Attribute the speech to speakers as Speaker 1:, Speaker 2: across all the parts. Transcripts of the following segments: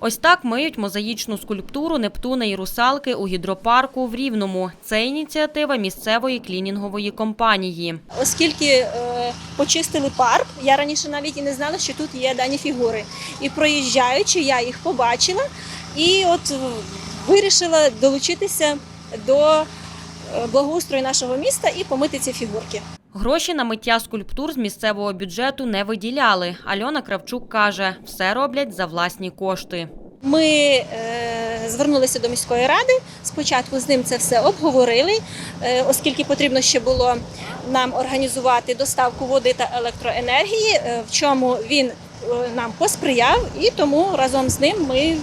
Speaker 1: Ось так миють мозаїчну скульптуру Нептуна і русалки у гідропарку в Рівному. Це ініціатива місцевої клінінгової компанії.
Speaker 2: оскільки е, почистили парк. Я раніше навіть і не знала, що тут є дані фігури. І проїжджаючи, я їх побачила і от вирішила долучитися до е, благоустрою нашого міста і помити ці фігурки.
Speaker 1: Гроші на миття скульптур з місцевого бюджету не виділяли. Альона Кравчук каже, все роблять за власні кошти.
Speaker 2: Ми е, звернулися до міської ради. Спочатку з ним це все обговорили, е, оскільки потрібно ще було нам організувати доставку води та електроенергії, е, в чому він нам посприяв, і тому разом з ним ми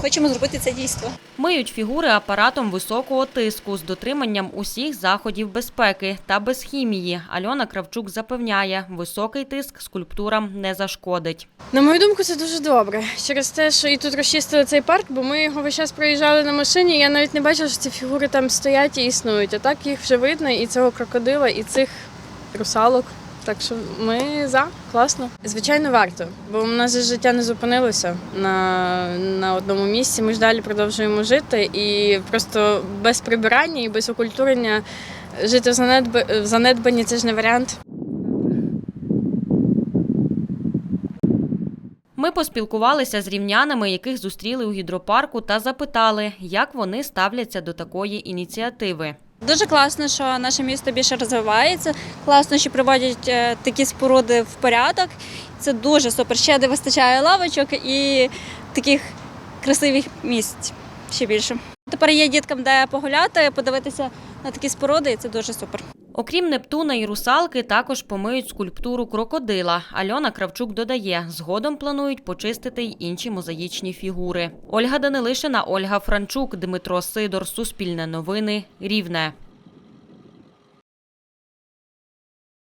Speaker 2: хочемо зробити це дійство.
Speaker 1: Миють фігури апаратом високого тиску з дотриманням усіх заходів безпеки та без хімії. Альона Кравчук запевняє, високий тиск скульптурам не зашкодить.
Speaker 3: На мою думку, це дуже добре. Через те, що і тут розчистили цей парк, бо ми його весь час проїжджали на машині. Я навіть не бачила, що ці фігури там стоять і існують. А так їх вже видно, і цього крокодила, і цих русалок. Так що ми за класно. Звичайно, варто, бо в нас життя не зупинилося на, на одному місці. Ми ж далі продовжуємо жити, і просто без прибирання і без окультурення жити в занедб- в занедбанні це ж не варіант.
Speaker 1: Ми поспілкувалися з рівнянами, яких зустріли у гідропарку, та запитали, як вони ставляться до такої ініціативи.
Speaker 4: Дуже класно, що наше місто більше розвивається. Класно, що приводять е, такі споруди в порядок. Це дуже супер. Ще де вистачає лавочок і таких красивих місць ще більше. Тепер є діткам де погуляти, подивитися на такі споруди, і це дуже супер.
Speaker 1: Окрім Нептуна і русалки, також помиють скульптуру крокодила. Альона Кравчук додає, згодом планують почистити й інші мозаїчні фігури. Ольга Данилишина, Ольга Франчук, Дмитро Сидор, Суспільне новини, Рівне.